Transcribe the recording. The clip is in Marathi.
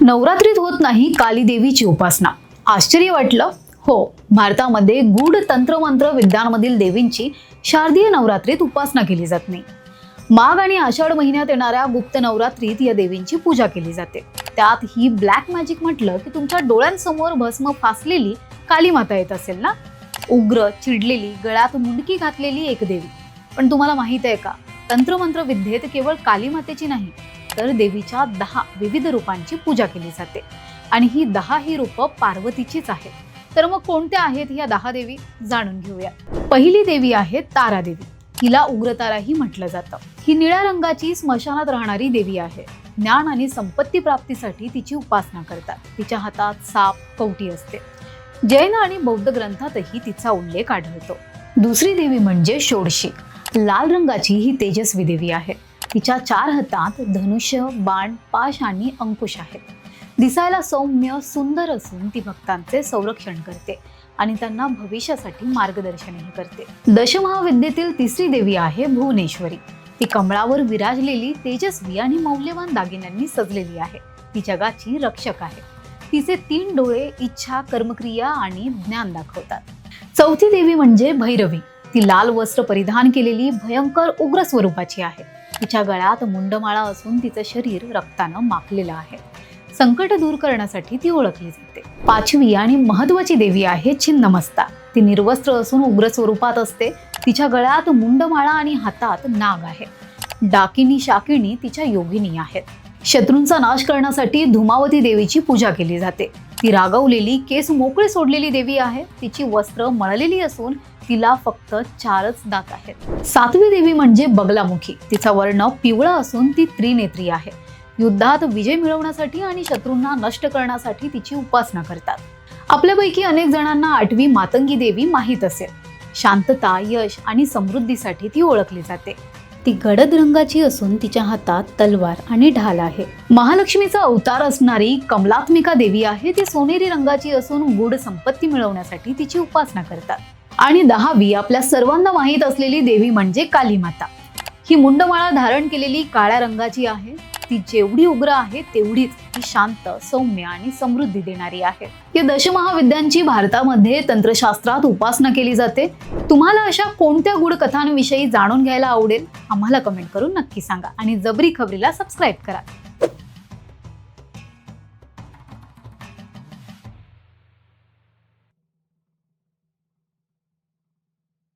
नवरात्रीत होत नाही काली देवीची उपासना. आश्चर्य वाटलं? हो भारतामध्ये गूढ तंत्रमंत्र विद्यांमधील देवींची शारदीय नवरात्रीत उपासना केली जात नाही. माघ आणि आषाढ महिन्यात येणाऱ्या गुप्त नवरात्रीत या देवींची पूजा केली जाते. त्यात ही ब्लॅक मॅजिक म्हटलं की तुमच्या डोळ्यांसमोर भस्म फासलेली काली माता येत असेल ना? उग्र चिडलेली गळ्यात मुंडकी घातलेली एक देवी. पण तुम्हाला माहीत आहे का? तंत्रमंत्र विद्येत केवळ काली मातेची नाही तर देवीच्या दहा विविध रूपांची पूजा केली जाते. आणि ही दहा ही रूपं पार्वतीचीच आहेत. तर मग कोणत्या आहेत ह्या दहा देवी? जाणून घेऊया. पहिली देवी आहे तारा देवी. हिला उग्रताराही म्हटलं जातं. ही निळ्या रंगाची स्मशानात राहणारी देवी आहे. ज्ञान आणि संपत्ती प्राप्तीसाठी तिची उपासना करतात. तिच्या हातात साप कवटी असते. जैन आणि बौद्ध ग्रंथातही तिचा उल्लेख आढळतो. दुसरी देवी म्हणजे षोडशी. लाल रंगाची ही तेजस्वी देवी आहे. तिच्या चार हातात धनुष्य बाण पाश आणि अंकुश आहेत. दिसायला सौम्य सुंदर असून ती भक्तांचे संरक्षण करते आणि त्यांना भविष्यासाठी मार्गदर्शनही करते. दशमहाविद्येतील तिसरी देवी आहे भुवनेश्वरी. ती कमळावर विराजलेली तेजस्वी आणि मौल्यवान दागिन्यांनी सजलेली आहे. ती जगाची रक्षक आहे. तिचे तीन डोळे इच्छा कर्मक्रिया आणि ज्ञान दाखवतात. चौथी देवी म्हणजे भैरवी. ती लाल वस्त्र परिधान केलेली भयंकर उग्र स्वरूपाची आहे. तिच्या गळ्यात मुंडमाळा असून तिचं शरीर रक्तानं माखलेलं आहे. संकट दूर करण्यासाठी ती ओळखली जाते. पाचवी आणि महत्वाची देवी आहे छिन्नमस्ता. ती निर्वस्त्र असून उग्र स्वरूपात असते. तिच्या गळ्यात मुंडमाळा आणि हातात नाग आहे. डाकिनी शाकिनी तिच्या योगिनी आहेत. शत्रूंचा नाश करण्यासाठी धुमावती देवीची पूजा केली जाते. ती रागवलेली केस मोकळे सोडलेली देवी आहे. तिची वस्त्र मळलेली असून तिला फक्त चारच दात आहेत. सातवी देवी म्हणजे बगलामुखी. तिचा वर्ण पिवळा असून ती त्रिनेत्री आहे. युद्धात विजय मिळवण्यासाठी आणि शत्रूंना नष्ट करण्यासाठी तिची उपासना करतात. आपल्यापैकी अनेक जणांना आठवी मातंगी देवी माहीत असेल. शांतता यश आणि समृद्धीसाठी ती ओळखली जाते. ती गडद रंगाची असून तिच्या हातात तलवार आणि ढाल आहे. महालक्ष्मीचा अवतार असणारी कमलात्मिका देवी आहे. ती सोनेरी रंगाची असून गुढ संपत्ती मिळवण्यासाठी तिची उपासना करतात. आणि दहावी आपल्या सर्वांना माहीत असलेली देवी म्हणजे काली माता ही मुंडमाळा धारण केलेली काळ्या रंगाची आहे. ती जेवढी उग्र आहे तेवढीच ती शांत सौम्य आणि समृद्धी देणारी आहे. या दशमहाविद्यांची भारतामध्ये तंत्रशास्त्रात उपासना केली जाते. तुम्हाला अशा कोणत्या गुड कथांविषयी जाणून घ्यायला आवडेल आम्हाला कमेंट करून नक्की सांगा आणि जबरी खबरीला सबस्क्राईब करा.